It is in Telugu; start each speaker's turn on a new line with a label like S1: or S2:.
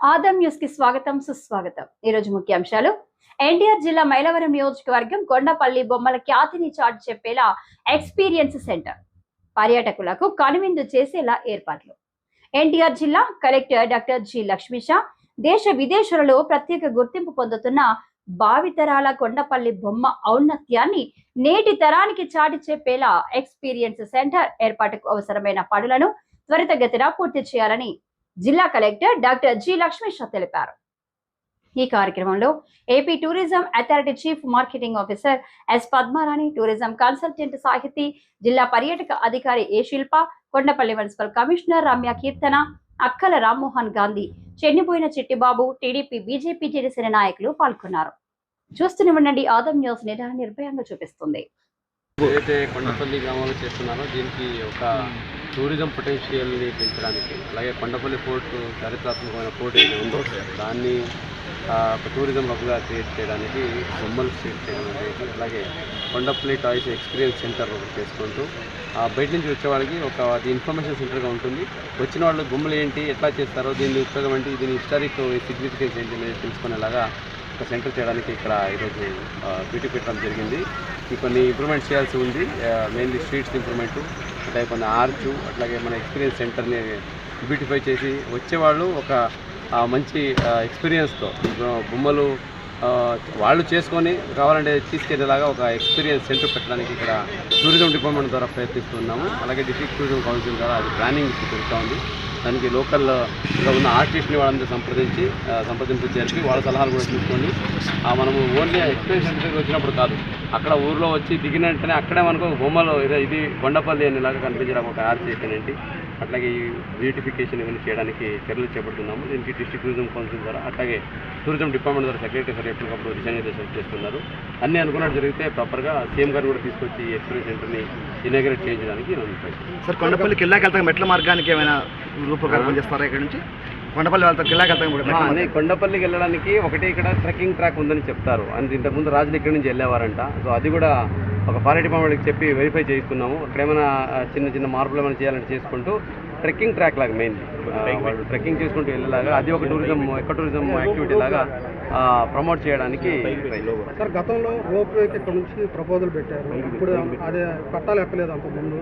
S1: ఆదం న్యూస్కి స్వాగతం సుస్వాగతం. ఈ రోజు ముఖ్యాంశాలు ఎన్టీఆర్ జిల్లా మైలవరం నియోజకవర్గం కొండపల్లి బొమ్మల ఖ్యాతిని చాటు చెప్పేలా ఎక్స్పీరియన్స్ సెంటర్. పర్యాటకులకు కనువిందు చేసేలా ఏర్పాట్లు. ఎన్టీఆర్ జిల్లా కలెక్టర్ డాక్టర్ జి లక్ష్మీషా దేశ విదేశాలలో ప్రత్యేక గుర్తింపు పొందుతున్న భావితరాల కొండపల్లి బొమ్మ ఔన్నత్యాన్ని నేటి తరానికి చాటి చెప్పేలా ఎక్స్పీరియన్స్ సెంటర్ ఏర్పాటుకు అవసరమైన పనులను త్వరితగతిన పూర్తి చేయాలని జిల్లా కలెక్టర్ డాక్టర్ జి లక్ష్మీష తెలిపారు. ఈ కార్యక్రమంలో AP tourism authority chief marketing officer S Padmarani tourism consultant Sahithi జిల్లా పర్యాటక అధికారి A Shilpa Kondapalli municipal commissioner Ramya Keerthana Akkala Rammohan Gandhi చెన్నిపోయిన Chittibabu TDP BJP Janasena నాయకులు పాల్గొన్నారు. చూస్తూనే ఉండండి ఆదం న్యూస్ నిదాన నిర్భయంగా చూపిస్తుంది.
S2: ఏదైతే కొండపల్లి గ్రామంలో చేస్తున్నారో దీనికి ఒక టూరిజం పొటెన్షియల్ని పెంచడానికి అలాగే కొండపల్లి ఫోర్ట్ చారిత్రాత్మకమైన ఫోర్ట్ ఏది ఉందో దాన్ని ఒక టూరిజం హబ్గా క్రియేట్ చేయడానికి బొమ్మలు క్రియేట్ చేయడం అనేది అలాగే కొండపల్లి టాయ్స్ ఎక్స్పీరియన్స్ సెంటర్ ఒకటి చేసుకుంటూ ఆ, బయట నుంచి వచ్చేవాళ్ళకి ఒక అది ఇన్ఫర్మేషన్ సెంటర్గా ఉంటుంది. వచ్చిన వాళ్ళు బొమ్మలు ఏంటి ఎట్లా చేస్తారో దీని ఉపయోగం ఏంటి దీని హిస్టారిక్ సిగ్నిఫికెన్స్ ఏంటి అనేది తెలుసుకునేలాగా ఒక సెంటర్ చేయడానికి ఇక్కడ ఈరోజు బ్యూటీ పెట్టడం జరిగింది. ఈ కొన్ని ఇంప్రూవ్మెంట్ చేయాల్సి ఉంది. మెయిన్లీ స్ట్రీట్స్ ఇంప్రూవ్మెంట్ అంటే కొన్ని ఆర్చ్ అట్లాగే మన ఎక్స్పీరియన్స్ సెంటర్ని బ్యూటిఫై చేసి వచ్చేవాళ్ళు ఒక మంచి ఎక్స్పీరియన్స్తో బొమ్మలు వాళ్ళు చేసుకొని కావాలంటే తీసుకెళ్ళేలాగా ఒక ఎక్స్పీరియన్స్ సెంటర్ పెట్టడానికి ఇక్కడ టూరిజం డిపార్ట్మెంట్ ద్వారా ప్రయత్నిస్తున్నాము. అలాగే డిస్ట్రిక్ట్ టూరిజం కౌన్సిల్ ద్వారా అది ప్లానింగ్ జరుగుతూ ఉంది. దానికి లోకల్లో ఉన్న ఆర్టిస్ట్ని వాళ్ళందరూ సంప్రదించి సంప్రదింపు జరిపి వాళ్ళ సలహాలు కూడా తీసుకొని మనము ఓన్లీ ఎక్స్పీరియన్స్ సెంటర్కి వచ్చినప్పుడు కాదు అక్కడ ఊర్లో వచ్చి దిగిన వెంటనే అక్కడే మనకు బొమ్మలు ఇది కొండపల్లి అనేలాగా కనిపించడం ఒక ఆర్చి ఏంటి అట్లాగే ఈ బ్యూటిఫికేషన్ ఇవన్నీ చేయడానికి చర్యలు చేపడుతున్నాము దీనికి డిస్ట్రిక్ట్ టూరిజం కౌన్సిల్ ద్వారా అట్లాగే టూరిజం డిపార్ట్మెంట్ ద్వారా సెక్రటరీ సార్ ఎప్పటికప్పుడు దిశానిర్దేశాలు చేస్తున్నారు. అన్నీ అనుకున్నట్టు జరిగితే ప్రాపర్గా సీఎం గారు కూడా తీసుకొచ్చి ఎక్స్పీరియన్స్ సెంటర్ని ఇనాగ్రేట్ చేయించడానికి.
S3: సార్ కొండపల్లికి వెళ్ళాక వెళ్తాం. మెట్ల మార్గానికి ఏమైనా రూపకల్పన చేస్తారా ఇక్కడ నుంచి? కొండపల్లి వెళ్తాం కిల్లాకి వెళ్తాం కూడా.
S2: అదే. కొండపల్లికి వెళ్ళడానికి ఒకటి ఇక్కడ ట్రెక్కింగ్ ట్రాక్ ఉందని చెప్తారు. అండ్ ఇంతకుముందు రాజులు ఇక్కడి నుంచి వెళ్ళేవారంట. సో అది కూడా ఒక ఫారెస్ట్ డిపార్ట్మెంట్కి చెప్పి వెరిఫై చేయిస్తున్నాము. అక్కడ ఏమైనా చిన్న చిన్న మార్పులు ఏమైనా చేయాలంటే చేసుకుంటూ ట్రెక్కింగ్ ట్రాక్ లాగా మెయిన్. వాళ్ళు ట్రెక్కింగ్. చేసుకుంటూ వెళ్ళేలాగా అది ఒక టూరిజం ఎకో టూరిజం యాక్టివిటీ లాగా ప్రమోట్ చేయడానికి.
S4: సార్ గతంలో రోప్ వేకి ఇక్కడ నుంచి ప్రపోజల్ పెట్టారు. ఇప్పుడు అదే పట్టాలు ఎక్కలేదు అంత ముందు